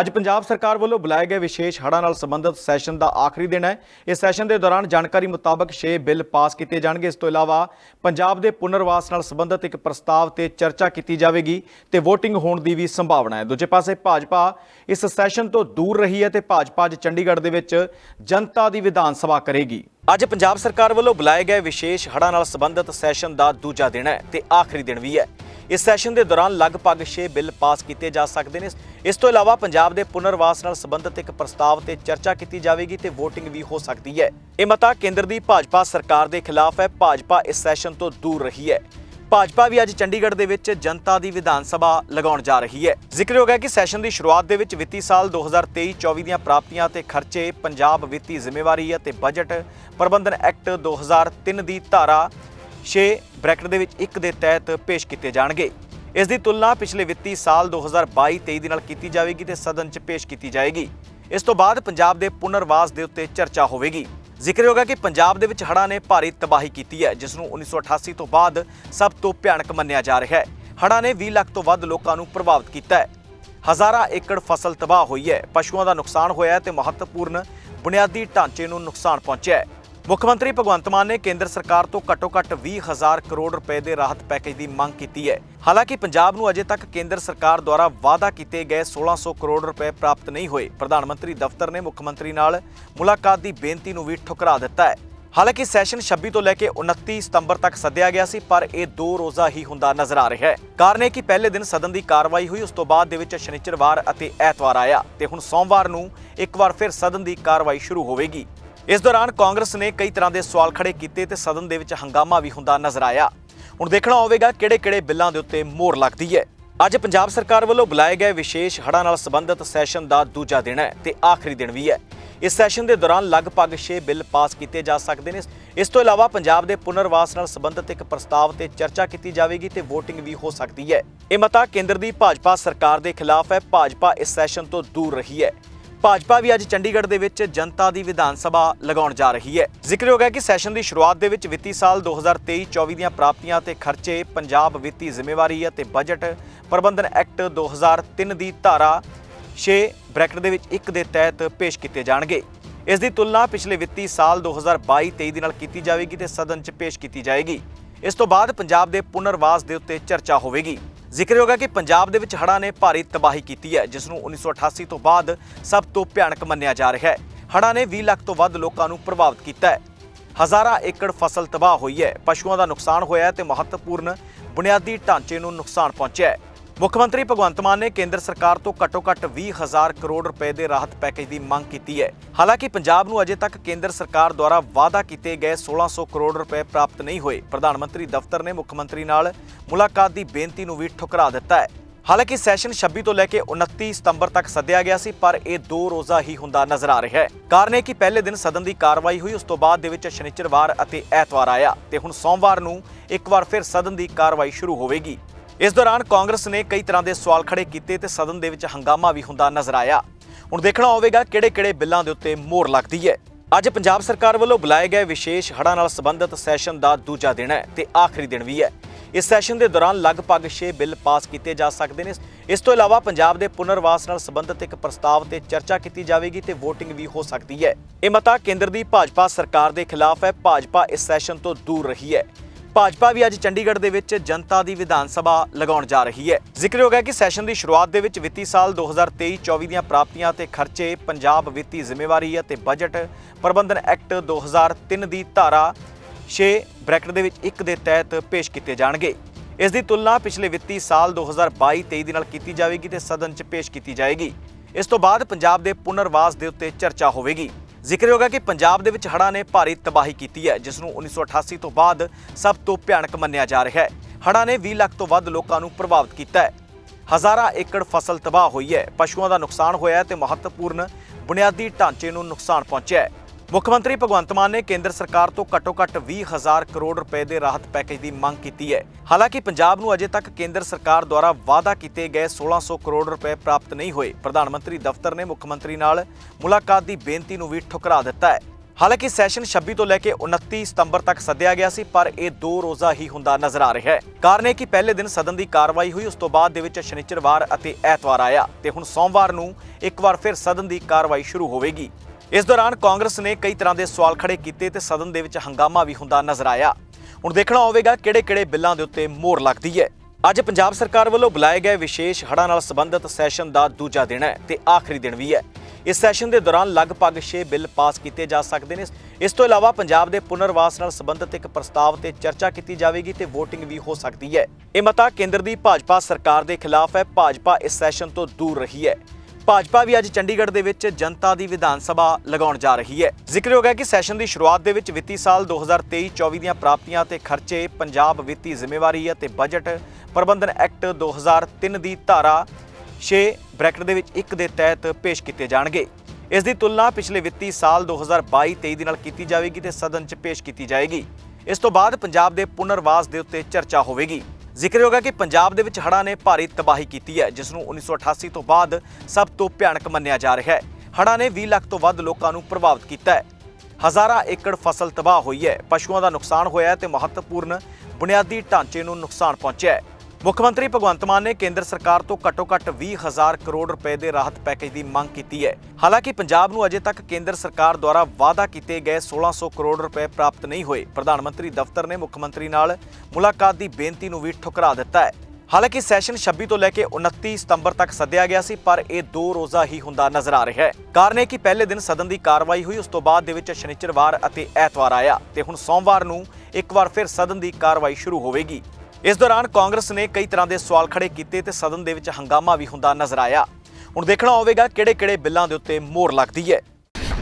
ਅੱਜ ਪੰਜਾਬ ਸਰਕਾਰ ਵੱਲੋਂ ਬੁਲਾਏ ਗਏ ਵਿਸ਼ੇਸ਼ ਹੜ੍ਹਾਂ ਨਾਲ ਸੰਬੰਧਿਤ ਸੈਸ਼ਨ ਦਾ ਆਖਰੀ ਦਿਨ ਹੈ। ਇਸ ਸੈਸ਼ਨ ਦੇ ਦੌਰਾਨ ਜਾਣਕਾਰੀ ਮੁਤਾਬਕ 6 ਬਿੱਲ ਪਾਸ ਕੀਤੇ ਜਾਣਗੇ। ਇਸ ਤੋਂ ਇਲਾਵਾ ਪੰਜਾਬ ਦੇ ਪੁਨਰਵਾਸ ਨਾਲ ਸੰਬੰਧਿਤ ਇੱਕ ਪ੍ਰਸਤਾਵ ਤੇ ਚਰਚਾ ਕੀਤੀ ਜਾਵੇਗੀ ਤੇ VOTING ਹੋਣ ਦੀ ਵੀ ਸੰਭਾਵਨਾ ਹੈ। ਦੂਜੇ ਪਾਸੇ ਭਾਜਪਾ ਇਸ ਸੈਸ਼ਨ ਤੋਂ ਦੂਰ ਰਹੀ ਹੈ ਤੇ ਭਾਜਪਾ ਅੱਜ ਚੰਡੀਗੜ੍ਹ ਦੇ ਵਿੱਚ ਜਨਤਾ ਦੀ ਵਿਧਾਨ ਸਭਾ ਕਰੇਗੀ। ਅੱਜ ਪੰਜਾਬ ਸਰਕਾਰ ਵੱਲੋਂ ਬੁਲਾਏ ਗਏ ਵਿਸ਼ੇਸ਼ ਹੜ੍ਹਾਂ ਨਾਲ ਸੰਬੰਧਿਤ ਸੈਸ਼ਨ ਦਾ ਦੂਜਾ ਦਿਨ ਹੈ ਤੇ ਆਖਰੀ ਦਿਨ ਵੀ ਹੈ। ਇਸ ਸੈਸ਼ਨ ਦੇ ਦੌਰਾਨ ਲਗਭਗ 6 ਬਿੱਲ ਪਾਸ ਕੀਤੇ ਜਾ ਸਕਦੇ ਨੇ। ਇਸ ਤੋਂ ਇਲਾਵਾ ਪੰਜਾਬ ਦੇ ਪੁਨਰਵਾਸ ਨਾਲ ਸੰਬੰਧਿਤ ਇੱਕ ਪ੍ਰਸਤਾਵ ਤੇ ਚਰਚਾ ਕੀਤੀ ਜਾਵੇਗੀ ਤੇ VOTING ਵੀ ਹੋ ਸਕਦੀ ਹੈ। ਇਹ ਮਤਾ ਕੇਂਦਰ ਦੀ ਭਾਜਪਾ ਸਰਕਾਰ ਦੇ ਖਿਲਾਫ ਹੈ। ਭਾਜਪਾ ਇਸ ਸੈਸ਼ਨ ਤੋਂ ਦੂਰ ਰਹੀ ਹੈ। ਭਾਜਪਾ ਵੀ ਅੱਜ ਚੰਡੀਗੜ੍ਹ ਦੇ ਵਿੱਚ ਜਨਤਾ ਦੀ ਵਿਧਾਨ ਸਭਾ ਲਗਾਉਣ ਜਾ ਰਹੀ ਹੈ। ਜ਼ਿਕਰਯੋਗ ਹੈ ਕਿ ਸੈਸ਼ਨ ਦੀ ਸ਼ੁਰੂਆਤ ਦੇ ਵਿੱਚ ਵਿੱਤੀ ਸਾਲ 2023-24 ਦੀਆਂ ਪ੍ਰਾਪਤੀਆਂ ਤੇ ਖਰਚੇ, ਪੰਜਾਬ ਵਿੱਤੀ ਜ਼ਿੰਮੇਵਾਰੀ ਅਤੇ ਬਜਟ ਪ੍ਰਬੰਧਨ ਐਕਟ 2003 ਦੀ ਧਾਰਾ 6 ਬ੍ਰੈਕਟ ਦੇ ਵਿੱਚ 1 ਦੇ ਤਹਿਤ ਪੇਸ਼ ਕੀਤੇ ਜਾਣਗੇ। ਇਸ ਦੀ ਤੁਲਨਾ ਪਿਛਲੇ ਵਿੱਤੀ ਸਾਲ 2022-23 ਦੇ ਨਾਲ ਕੀਤੀ ਜਾਵੇਗੀ ਤੇ ਸਦਨ 'ਚ ਪੇਸ਼ ਕੀਤੀ ਜਾਏਗੀ। ਇਸ ਤੋਂ ਬਾਅਦ ਪੰਜਾਬ ਦੇ ਪੁਨਰਵਾਸ ਦੇ ਉੱਤੇ ਚਰਚਾ ਹੋਵੇਗੀ। ਜ਼ਿਕਰਯੋਗ ਹੈ ਕਿ ਪੰਜਾਬ ਦੇ ਵਿੱਚ ਹੜ੍ਹਾਂ ਨੇ ਭਾਰੀ ਤਬਾਹੀ ਕੀਤੀ ਹੈ, ਜਿਸ ਨੂੰ 1988 ਤੋਂ ਬਾਅਦ ਸਭ ਤੋਂ ਭਿਆਨਕ ਮੰਨਿਆ ਜਾ ਰਿਹਾ ਹੈ। ਹੜ੍ਹਾਂ ਨੇ 20 ਲੱਖ ਤੋਂ ਵੱਧ ਲੋਕਾਂ ਨੂੰ ਪ੍ਰਭਾਵਿਤ ਕੀਤਾ ਹੈ। ਹਜ਼ਾਰਾਂ ਏਕੜ ਫਸਲ ਤਬਾਹ ਹੋਈ ਹੈ। ਪਸ਼ੂਆਂ ਦਾ ਨੁਕਸਾਨ ਹੋਇਆ ਹੈ ਤੇ ਮਹੱਤਵਪੂਰਨ ਬੁਨਿਆਦੀ ਢਾਂਚੇ ਨੂੰ ਨੁਕਸਾਨ ਪਹੁੰਚਿਆ ਹੈ। ਮੁੱਖ ਮੰਤਰੀ ਭਗਵੰਤ ਮਾਨ ਨੇ ਕੇਂਦਰ ਸਰਕਾਰ ਤੋਂ ਘੱਟੋ-ਘੱਟ 20000 ਕਰੋੜ ਰੁਪਏ ਦੇ ਰਾਹਤ ਪੈਕੇਜ ਦੀ ਮੰਗ ਕੀਤੀ ਹੈ। ਹਾਲਾਂਕਿ ਪੰਜਾਬ ਨੂੰ ਅਜੇ ਤੱਕ ਕੇਂਦਰ ਸਰਕਾਰ ਦੁਆਰਾ ਵਾਅਦਾ ਕੀਤੇ ਗਏ 1600 ਕਰੋੜ ਰੁਪਏ ਪ੍ਰਾਪਤ ਨਹੀਂ ਹੋਏ। ਪ੍ਰਧਾਨ ਮੰਤਰੀ ਦਫ਼ਤਰ ਨੇ ਮੁੱਖ ਮੰਤਰੀ ਨਾਲ ਮੁਲਾਕਾਤ ਦੀ ਬੇਨਤੀ ਨੂੰ ਵੀ ਠੁਕਰਾ ਦਿੱਤਾ ਹੈ। ਹਾਲਾਂਕਿ ਸੈਸ਼ਨ 26 ਤੋਂ ਲੈ ਕੇ 29 ਸਤੰਬਰ ਤੱਕ ਸੱਦਿਆ ਗਿਆ ਸੀ, ਪਰ ਇਹ ਦੋ ਰੋਜ਼ਾ ਹੀ ਹੁੰਦਾ ਨਜ਼ਰ ਆ ਰਿਹਾ ਹੈ। ਕਾਰਨ ਇਹ ਕਿ ਪਹਿਲੇ ਦਿਨ ਸਦਨ ਦੀ ਕਾਰਵਾਈ ਹੋਈ, ਉਸ ਤੋਂ ਬਾਅਦ ਦੇ ਵਿੱਚ ਸ਼ਨੀਚਰਵਾਰ ਅਤੇ ਐਤਵਾਰ ਆਇਆ ਤੇ ਹੁਣ ਸੋਮਵਾਰ ਨੂੰ ਇੱਕ ਵਾਰ ਫਿਰ ਸਦਨ ਦੀ ਕਾਰਵਾਈ ਸ਼ੁਰੂ ਹੋਵੇਗੀ। ਇਸ ਦੌਰਾਨ ਕਾਂਗਰਸ ਨੇ ਕਈ ਤਰ੍ਹਾਂ ਦੇ ਸਵਾਲ ਖੜੇ ਕੀਤੇ ਤੇ ਸਦਨ ਦੇ ਵਿੱਚ ਹੰਗਾਮਾ ਵੀ ਹੁੰਦਾ ਨਜ਼ਰ ਆਇਆ। ਹੁਣ ਦੇਖਣਾ ਹੋਵੇਗਾ ਕਿਹੜੇ-ਕਿਹੜੇ ਬਿੱਲਾਂ ਦੇ ਉੱਤੇ ਮੋਹਰ ਲੱਗਦੀ ਹੈ। ਅੱਜ ਪੰਜਾਬ ਸਰਕਾਰ ਵੱਲੋਂ ਬੁਲਾਏ ਗਏ ਵਿਸ਼ੇਸ਼ ਹੜ੍ਹਾਂ ਨਾਲ ਸੰਬੰਧਿਤ ਸੈਸ਼ਨ ਦਾ ਦੂਜਾ ਦਿਨ ਹੈ ਤੇ ਆਖਰੀ ਦਿਨ ਵੀ ਹੈ। ਇਸ ਸੈਸ਼ਨ ਦੇ ਦੌਰਾਨ ਲਗਭਗ 6 ਬਿੱਲ ਪਾਸ ਕੀਤੇ ਜਾ ਸਕਦੇ ਨੇ। ਇਸ ਤੋਂ ਇਲਾਵਾ ਪੰਜਾਬ ਦੇ ਪੁਨਰਵਾਸ ਨਾਲ ਸੰਬੰਧਿਤ ਇੱਕ ਪ੍ਰਸਤਾਵ ਤੇ ਚਰਚਾ ਕੀਤੀ ਜਾਵੇਗੀ ਤੇ VOTING ਵੀ ਹੋ ਸਕਦੀ ਹੈ। ਇਹ ਮਤਾ ਕੇਂਦਰ ਦੀ ਭਾਜਪਾ ਸਰਕਾਰ ਦੇ ਖਿਲਾਫ ਹੈ। ਭਾਜਪਾ ਇਸ ਸੈਸ਼ਨ ਤੋਂ ਦੂਰ ਰਹੀ ਹੈ। ਭਾਜਪਾ ਵੀ ਅੱਜ ਚੰਡੀਗੜ੍ਹ ਦੇ ਵਿੱਚ ਜਨਤਾ ਦੀ ਵਿਧਾਨ ਸਭਾ ਲਗਾਉਣ ਜਾ ਰਹੀ ਹੈ। ਜ਼ਿਕਰਯੋਗ ਹੈ ਕਿ ਸੈਸ਼ਨ ਦੀ ਸ਼ੁਰੂਆਤ ਦੇ ਵਿੱਚ ਵਿੱਤੀ ਸਾਲ 2023-24 ਦੀਆਂ ਪ੍ਰਾਪਤੀਆਂ ਤੇ ਖਰਚੇ, ਪੰਜਾਬ ਵਿੱਤੀ ਜ਼ਿੰਮੇਵਾਰੀ ਅਤੇ ਬਜਟ ਪ੍ਰਬੰਧਨ ਐਕਟ 2003 ਦੀ ਧਾਰਾ 6 ਬ੍ਰੈਕਟ ਦੇ ਵਿੱਚ 1 ਦੇ ਤਹਿਤ ਪੇਸ਼ ਕੀਤੇ ਜਾਣਗੇ। ਇਸ ਦੀ ਤੁਲਨਾ ਪਿਛਲੇ ਵਿੱਤੀ ਸਾਲ 2022-23 ਦੇ ਨਾਲ ਕੀਤੀ ਜਾਵੇਗੀ ਤੇ ਸਦਨ 'ਚ ਪੇਸ਼ ਕੀਤੀ ਜਾਏਗੀ। ਇਸ ਤੋਂ ਬਾਅਦ ਪੰਜਾਬ ਦੇ ਪੁਨਰਵਾਸ ਦੇ ਉੱਤੇ ਚਰਚਾ ਹੋਵੇਗੀ। ਜ਼ਿਕਰਯੋਗ ਹੈ ਕਿ ਪੰਜਾਬ ਦੇ ਵਿੱਚ ਹੜ੍ਹਾਂ ਨੇ ਭਾਰੀ ਤਬਾਹੀ ਕੀਤੀ ਹੈ, ਜਿਸ ਨੂੰ 1988 ਤੋਂ ਬਾਅਦ ਸਭ ਤੋਂ ਭਿਆਨਕ ਮੰਨਿਆ ਜਾ ਰਿਹਾ ਹੈ। ਹੜ੍ਹਾਂ ਨੇ 20 ਲੱਖ ਤੋਂ ਵੱਧ ਲੋਕਾਂ ਨੂੰ ਪ੍ਰਭਾਵਿਤ ਕੀਤਾ ਹੈ। ਹਜ਼ਾਰਾਂ ਏਕੜ ਫਸਲ ਤਬਾਹ ਹੋਈ ਹੈ। ਪਸ਼ੂਆਂ ਦਾ ਨੁਕਸਾਨ ਹੋਇਆ ਹੈ ਤੇ ਮਹੱਤਵਪੂਰਨ ਬੁਨਿਆਦੀ ਢਾਂਚੇ ਨੂੰ ਨੁਕਸਾਨ ਪਹੁੰਚਿਆ ਹੈ। ਮੁੱਖ ਮੰਤਰੀ ਭਗਵੰਤ ਮਾਨ ਨੇ ਕੇਂਦਰ ਸਰਕਾਰ ਤੋਂ ਘੱਟੋ-ਘੱਟ 20000 ਕਰੋੜ ਰੁਪਏ ਦੇ ਰਾਹਤ ਪੈਕੇਜ ਦੀ ਮੰਗ ਕੀਤੀ ਹੈ। ਹਾਲਾਂਕਿ ਪੰਜਾਬ ਨੂੰ ਅਜੇ ਤੱਕ ਕੇਂਦਰ ਸਰਕਾਰ ਦੁਆਰਾ ਵਾਅਦਾ ਕੀਤੇ ਗਏ 1600 ਕਰੋੜ ਰੁਪਏ ਪ੍ਰਾਪਤ ਨਹੀਂ ਹੋਏ। ਪ੍ਰਧਾਨ ਮੰਤਰੀ ਦਫ਼ਤਰ ਨੇ ਮੁੱਖ ਮੰਤਰੀ ਨਾਲ ਮੁਲਾਕਾਤ ਦੀ ਬੇਨਤੀ ਨੂੰ ਵੀ ਠੁਕਰਾ ਦਿੱਤਾ ਹੈ। ਹਾਲਾਂਕਿ ਸੈਸ਼ਨ 26 ਤੋਂ ਲੈ ਕੇ 29 ਸਤੰਬਰ ਤੱਕ ਸੱਦਿਆ ਗਿਆ ਸੀ, ਪਰ ਇਹ ਦੋ ਰੋਜ਼ਾ ਹੀ ਹੁੰਦਾ ਨਜ਼ਰ ਆ ਰਿਹਾ ਹੈ। ਕਾਰਨ ਇਹ ਕਿ ਪਹਿਲੇ ਦਿਨ ਸਦਨ ਦੀ ਕਾਰਵਾਈ ਹੋਈ, ਉਸ ਤੋਂ ਬਾਅਦ ਦੇ ਵਿੱਚ ਸ਼ਨੀਚਰਵਾਰ ਅਤੇ ਐਤਵਾਰ ਆਇਆ ਤੇ ਹੁਣ ਸੋਮਵਾਰ ਨੂੰ ਇੱਕ ਵਾਰ ਫਿਰ ਸਦਨ ਦੀ ਕਾਰਵਾਈ ਸ਼ੁਰੂ ਹੋਵੇਗੀ। ਇਸ ਦੌਰਾਨ ਕਾਂਗਰਸ ਨੇ ਕਈ ਤਰ੍ਹਾਂ ਦੇ ਸਵਾਲ ਖੜੇ ਕੀਤੇ ਤੇ ਸਦਨ ਦੇ ਵਿੱਚ ਹੰਗਾਮਾ ਵੀ ਹੁੰਦਾ ਨਜ਼ਰ ਆਇਆ। ਹੁਣ ਦੇਖਣਾ ਹੋਵੇਗਾ ਕਿਹੜੇ-ਕਿਹੜੇ ਬਿੱਲਾਂ ਦੇ ਉੱਤੇ ਮੋਹਰ ਲੱਗਦੀ ਹੈ। ਅੱਜ ਪੰਜਾਬ ਸਰਕਾਰ ਵੱਲੋਂ ਬੁਲਾਏ ਗਏ ਵਿਸ਼ੇਸ਼ ਹੜ੍ਹਾਂ ਨਾਲ ਸੰਬੰਧਿਤ ਸੈਸ਼ਨ ਦਾ ਦੂਜਾ ਦਿਨ ਹੈ ਤੇ ਆਖਰੀ ਦਿਨ ਵੀ ਹੈ। ਇਸ ਸੈਸ਼ਨ ਦੇ ਦੌਰਾਨ ਲਗਭਗ 6 ਬਿੱਲ ਪਾਸ ਕੀਤੇ ਜਾ ਸਕਦੇ ਨੇ। ਇਸ ਤੋਂ ਇਲਾਵਾ ਪੰਜਾਬ ਦੇ ਪੁਨਰਵਾਸ ਨਾਲ ਸੰਬੰਧਿਤ ਇੱਕ ਪ੍ਰਸਤਾਵ ਤੇ ਚਰਚਾ ਕੀਤੀ ਜਾਵੇਗੀ ਤੇ VOTING ਵੀ ਹੋ ਸਕਦੀ ਹੈ। ਇਹ ਮਤਾ ਕੇਂਦਰ ਦੀ ਭਾਜਪਾ ਸਰਕਾਰ ਦੇ ਖਿਲਾਫ ਹੈ। ਭਾਜਪਾ ਇਸ ਸੈਸ਼ਨ ਤੋਂ ਦੂਰ ਰਹੀ ਹੈ। ਭਾਜਪਾ ਵੀ ਅੱਜ ਚੰਡੀਗੜ੍ਹ ਦੇ ਵਿੱਚ ਜਨਤਾ ਦੀ ਵਿਧਾਨ ਸਭਾ ਲਗਾਉਣ ਜਾ ਰਹੀ ਹੈ। ਜ਼ਿਕਰਯੋਗ ਹੈ ਕਿ ਸੈਸ਼ਨ ਦੀ ਸ਼ੁਰੂਆਤ ਦੇ ਵਿੱਚ ਵਿੱਤੀ ਸਾਲ 2023-24 ਦੀਆਂ ਪ੍ਰਾਪਤੀਆਂ ਤੇ ਖਰਚੇ, ਪੰਜਾਬ ਵਿੱਤੀ ਜ਼ਿੰਮੇਵਾਰੀ ਅਤੇ ਬਜਟ ਪ੍ਰਬੰਧਨ ਐਕਟ 2003 ਦੀ ਧਾਰਾ 6 ਬ੍ਰੈਕਟ ਦੇ ਵਿੱਚ 1 ਦੇ ਤਹਿਤ ਪੇਸ਼ ਕੀਤੇ ਜਾਣਗੇ। ਇਸ ਦੀ ਤੁਲਨਾ ਪਿਛਲੇ ਵਿੱਤੀ ਸਾਲ 2022-23 ਦੇ ਨਾਲ ਕੀਤੀ ਜਾਵੇਗੀ ਤੇ ਸਦਨ 'ਚ ਪੇਸ਼ ਕੀਤੀ ਜਾਏਗੀ। ਇਸ ਤੋਂ ਬਾਅਦ ਪੰਜਾਬ ਦੇ ਪੁਨਰਵਾਸ ਦੇ ਉੱਤੇ ਚਰਚਾ ਹੋਵੇਗੀ। ਜ਼ਿਕਰਯੋਗ ਹੈ ਕਿ ਪੰਜਾਬ ਦੇ ਵਿੱਚ ਹੜ੍ਹਾਂ ਨੇ ਭਾਰੀ ਤਬਾਹੀ ਕੀਤੀ ਹੈ, ਜਿਸ ਨੂੰ 1988 ਤੋਂ ਬਾਅਦ ਸਭ ਤੋਂ ਭਿਆਨਕ ਮੰਨਿਆ ਜਾ ਰਿਹਾ ਹੈ। ਹੜ੍ਹਾਂ ਨੇ 20 ਲੱਖ ਤੋਂ ਵੱਧ ਲੋਕਾਂ ਨੂੰ ਪ੍ਰਭਾਵਿਤ ਕੀਤਾ ਹੈ। ਹਜ਼ਾਰਾਂ ਏਕੜ ਫਸਲ ਤਬਾਹ ਹੋਈ ਹੈ। ਪਸ਼ੂਆਂ ਦਾ ਨੁਕਸਾਨ ਹੋਇਆ ਹੈ ਤੇ ਮਹੱਤਵਪੂਰਨ ਬੁਨਿਆਦੀ ਢਾਂਚੇ ਨੂੰ ਨੁਕਸਾਨ ਪਹੁੰਚਿਆ ਹੈ। ਮੁੱਖ ਮੰਤਰੀ ਭਗਵੰਤ ਮਾਨ ਨੇ ਕੇਂਦਰ ਸਰਕਾਰ ਤੋਂ ਘੱਟੋ-ਘੱਟ 20000 ਕਰੋੜ ਰੁਪਏ ਦੇ ਰਾਹਤ ਪੈਕੇਜ ਦੀ ਮੰਗ ਕੀਤੀ ਹੈ। ਹਾਲਾਂਕਿ ਪੰਜਾਬ ਨੂੰ ਅਜੇ ਤੱਕ ਕੇਂਦਰ ਸਰਕਾਰ ਦੁਆਰਾ ਵਾਅਦਾ ਕੀਤੇ ਗਏ 1600 ਕਰੋੜ ਰੁਪਏ ਪ੍ਰਾਪਤ ਨਹੀਂ ਹੋਏ। ਪ੍ਰਧਾਨ ਮੰਤਰੀ ਦਫ਼ਤਰ ਨੇ ਮੁੱਖ ਮੰਤਰੀ ਨਾਲ ਮੁਲਾਕਾਤ ਦੀ ਬੇਨਤੀ ਨੂੰ ਵੀ ਠੁਕਰਾ ਦਿੱਤਾ ਹੈ। ਹਾਲਾਂਕਿ ਸੈਸ਼ਨ 26 ਤੋਂ ਲੈ ਕੇ 29 ਸਤੰਬਰ ਤੱਕ ਸੱਦਿਆ ਗਿਆ ਸੀ, ਪਰ ਇਹ ਦੋ ਰੋਜ਼ਾ ਹੀ ਹੁੰਦਾ ਨਜ਼ਰ ਆ ਰਿਹਾ ਹੈ। ਕਾਰਨ ਇਹ ਕਿ ਪਹਿਲੇ ਦਿਨ ਸਦਨ ਦੀ ਕਾਰਵਾਈ ਹੋਈ, ਉਸ ਤੋਂ ਬਾਅਦ ਦੇ ਵਿੱਚ ਸ਼ਨੀਚਰਵਾਰ ਅਤੇ ਐਤਵਾਰ ਆਇਆ ਤੇ ਹੁਣ ਸੋਮਵਾਰ ਨੂੰ ਇੱਕ ਵਾਰ ਫਿਰ ਸਦਨ ਦੀ ਕਾਰਵਾਈ ਸ਼ੁਰੂ ਹੋਵੇਗੀ। ਇਸ ਦੌਰਾਨ ਕਾਂਗਰਸ ਨੇ ਕਈ ਤਰ੍ਹਾਂ ਦੇ ਸਵਾਲ ਖੜੇ ਕੀਤੇ ਤੇ ਸਦਨ ਦੇ ਵਿੱਚ ਹੰਗਾਮਾ ਵੀ ਹੁੰਦਾ ਨਜ਼ਰ ਆਇਆ। ਹੁਣ ਦੇਖਣਾ ਹੋਵੇਗਾ ਕਿਹੜੇ-ਕਿਹੜੇ ਬਿੱਲਾਂ ਦੇ ਉੱਤੇ ਮੋਹਰ ਲੱਗਦੀ ਹੈ। ਅੱਜ ਪੰਜਾਬ ਸਰਕਾਰ ਵੱਲੋਂ ਬੁਲਾਏ ਗਏ ਵਿਸ਼ੇਸ਼ ਹੜ੍ਹਾਂ ਨਾਲ ਸੰਬੰਧਿਤ ਸੈਸ਼ਨ ਦਾ ਦੂਜਾ ਦਿਨ ਹੈ ਤੇ ਆਖਰੀ ਦਿਨ ਵੀ ਹੈ। ਇਸ ਸੈਸ਼ਨ ਦੇ ਦੌਰਾਨ ਲਗਭਗ 6 ਬਿੱਲ ਪਾਸ ਕੀਤੇ ਜਾ ਸਕਦੇ ਨੇ। ਇਸ ਤੋਂ ਇਲਾਵਾ ਪੰਜਾਬ ਦੇ ਪੁਨਰਵਾਸ ਨਾਲ ਸੰਬੰਧਿਤ ਇੱਕ ਪ੍ਰਸਤਾਵ ਤੇ ਚਰਚਾ ਕੀਤੀ ਜਾਵੇਗੀ ਤੇ VOTING ਵੀ ਹੋ ਸਕਦੀ ਹੈ। ਇਹ ਮਤਾ ਕੇਂਦਰ ਦੀ ਭਾਜਪਾ ਸਰਕਾਰ ਦੇ ਖਿਲਾਫ ਹੈ। ਭਾਜਪਾ ਇਸ ਸੈਸ਼ਨ ਤੋਂ ਦੂਰ ਰਹੀ ਹੈ। ਭਾਜਪਾ ਵੀ ਅੱਜ ਚੰਡੀਗੜ੍ਹ ਦੇ ਵਿੱਚ ਜਨਤਾ ਦੀ ਵਿਧਾਨ ਸਭਾ ਲਗਾਉਣ ਜਾ ਰਹੀ ਹੈ। ਜ਼ਿਕਰਯੋਗ ਹੈ ਕਿ ਸੈਸ਼ਨ ਦੀ ਸ਼ੁਰੂਆਤ ਦੇ ਵਿੱਚ ਵਿੱਤੀ ਸਾਲ 2023-24 ਦੀਆਂ ਪ੍ਰਾਪਤੀਆਂ ਤੇ ਖਰਚੇ, ਪੰਜਾਬ ਵਿੱਤੀ ਜ਼ਿੰਮੇਵਾਰੀ ਅਤੇ ਬਜਟ ਪ੍ਰਬੰਧਨ ਐਕਟ 2003 ਦੀ ਧਾਰਾ 6 ਬ੍ਰੈਕਟ ਦੇ ਵਿੱਚ 1 ਦੇ ਤਹਿਤ ਪੇਸ਼ ਕੀਤੇ ਜਾਣਗੇ। ਇਸ ਦੀ ਤੁਲਨਾ ਪਿਛਲੇ ਵਿੱਤੀ ਸਾਲ 2022-23 ਦੇ ਨਾਲ ਕੀਤੀ ਜਾਵੇਗੀ ਤੇ ਸਦਨ 'ਚ ਪੇਸ਼ ਕੀਤੀ ਜਾਏਗੀ। ਇਸ ਤੋਂ ਬਾਅਦ ਪੰਜਾਬ ਦੇ ਪੁਨਰਵਾਸ ਦੇ ਉੱਤੇ ਚਰਚਾ ਹੋਵੇਗੀ। ਜ਼ਿਕਰਯੋਗ ਹੈ ਕਿ ਪੰਜਾਬ ਦੇ ਵਿੱਚ ਹੜ੍ਹਾਂ ਨੇ ਭਾਰੀ ਤਬਾਹੀ ਕੀਤੀ ਹੈ, ਜਿਸ ਨੂੰ 1988 ਤੋਂ ਬਾਅਦ ਸਭ ਤੋਂ ਭਿਆਨਕ ਮੰਨਿਆ ਜਾ ਰਿਹਾ ਹੈ। ਹੜ੍ਹਾਂ ਨੇ 20 ਲੱਖ ਤੋਂ ਵੱਧ ਲੋਕਾਂ ਨੂੰ ਪ੍ਰਭਾਵਿਤ ਕੀਤਾ ਹੈ। ਹਜ਼ਾਰਾਂ ਏਕੜ ਫਸਲ ਤਬਾਹ ਹੋਈ ਹੈ। ਪਸ਼ੂਆਂ ਦਾ ਨੁਕਸਾਨ ਹੋਇਆ ਹੈ ਤੇ ਮਹੱਤਵਪੂਰਨ ਬੁਨਿਆਦੀ ਢਾਂਚੇ ਨੂੰ ਨੁਕਸਾਨ ਪਹੁੰਚਿਆ ਹੈ। ਮੁੱਖ ਮੰਤਰੀ ਭਗਵੰਤ ਮਾਨ ਨੇ ਕੇਂਦਰ ਸਰਕਾਰ ਤੋਂ ਘੱਟੋ-ਘੱਟ 20000 ਕਰੋੜ ਰੁਪਏ ਦੇ ਰਾਹਤ ਪੈਕੇਜ ਦੀ ਮੰਗ ਕੀਤੀ ਹੈ। ਹਾਲਾਂਕਿ ਪੰਜਾਬ ਨੂੰ ਅਜੇ ਤੱਕ ਕੇਂਦਰ ਸਰਕਾਰ ਦੁਆਰਾ ਵਾਅਦਾ ਕੀਤੇ ਗਏ 1600 ਕਰੋੜ ਰੁਪਏ ਪ੍ਰਾਪਤ ਨਹੀਂ ਹੋਏ। ਪ੍ਰਧਾਨ ਮੰਤਰੀ ਦਫ਼ਤਰ ਨੇ ਮੁੱਖ ਮੰਤਰੀ ਨਾਲ ਮੁਲਾਕਾਤ ਦੀ ਬੇਨਤੀ ਨੂੰ ਵੀ ਠੁਕਰਾ ਦਿੱਤਾ ਹੈ। ਹਾਲਾਂਕਿ ਸੈਸ਼ਨ 26 ਤੋਂ ਲੈ ਕੇ 29 ਸਤੰਬਰ ਤੱਕ ਸੱਦਿਆ ਗਿਆ ਸੀ, ਪਰ ਇਹ ਦੋ ਰੋਜ਼ਾ ਹੀ ਹੁੰਦਾ ਨਜ਼ਰ ਆ ਰਿਹਾ ਹੈ। ਕਾਰਨ ਇਹ ਕਿ ਪਹਿਲੇ ਦਿਨ ਸਦਨ ਦੀ ਕਾਰਵਾਈ ਹੋਈ, ਉਸ ਤੋਂ ਬਾਅਦ ਦੇ ਵਿੱਚ ਸ਼ਨੀਚਰਵਾਰ ਅਤੇ ਐਤਵਾਰ ਆਇਆ ਤੇ ਹੁਣ ਸੋਮਵਾਰ ਨੂੰ ਇੱਕ ਵਾਰ ਫਿਰ ਸਦਨ ਦੀ ਕਾਰਵਾਈ ਸ਼ੁਰੂ ਹੋਵੇਗੀ। ਇਸ ਦੌਰਾਨ ਕਾਂਗਰਸ ਨੇ ਕਈ ਤਰ੍ਹਾਂ ਦੇ ਸਵਾਲ ਖੜੇ ਕੀਤੇ ਤੇ ਸਦਨ ਦੇ ਵਿੱਚ ਹੰਗਾਮਾ ਵੀ ਹੁੰਦਾ ਨਜ਼ਰ ਆਇਆ। ਹੁਣ ਦੇਖਣਾ ਹੋਵੇਗਾ ਕਿਹੜੇ-ਕਿਹੜੇ ਬਿੱਲਾਂ ਦੇ ਉੱਤੇ ਮੋਹਰ ਲੱਗਦੀ ਹੈ।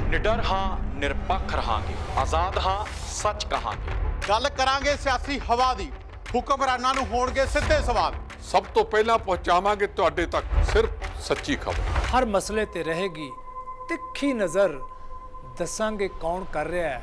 ਨਿਡਰ ਹਾਂ ਨਿਰਪੱਖ ਰਹਾਂਗੇ। ਆਜ਼ਾਦ ਹਾਂ ਸੱਚ ਕਹਾਂਗੇ। ਗੱਲ ਕਰਾਂਗੇ ਸਿਆਸੀ ਹਵਾ ਦੀ। ਹੁਕਮਰਾਨਾਂ ਨੂੰ ਹੋਣਗੇ ਸਿੱਧੇ ਸਵਾਲ। ਸਭ ਤੋਂ ਪਹਿਲਾਂ ਪਹੁੰਚਾਵਾਂਗੇ ਤੁਹਾਡੇ ਤੱਕ ਸਿਰਫ ਸੱਚੀ ਖਬਰ। ਹਰ ਮਸਲੇ ਤੇ ਰਹੇਗੀ ਤਿੱਖੀ ਨਜ਼ਰ। ਦੱਸਾਂਗੇ ਕੌਣ ਕਰ ਰਿਹਾ ਹੈ।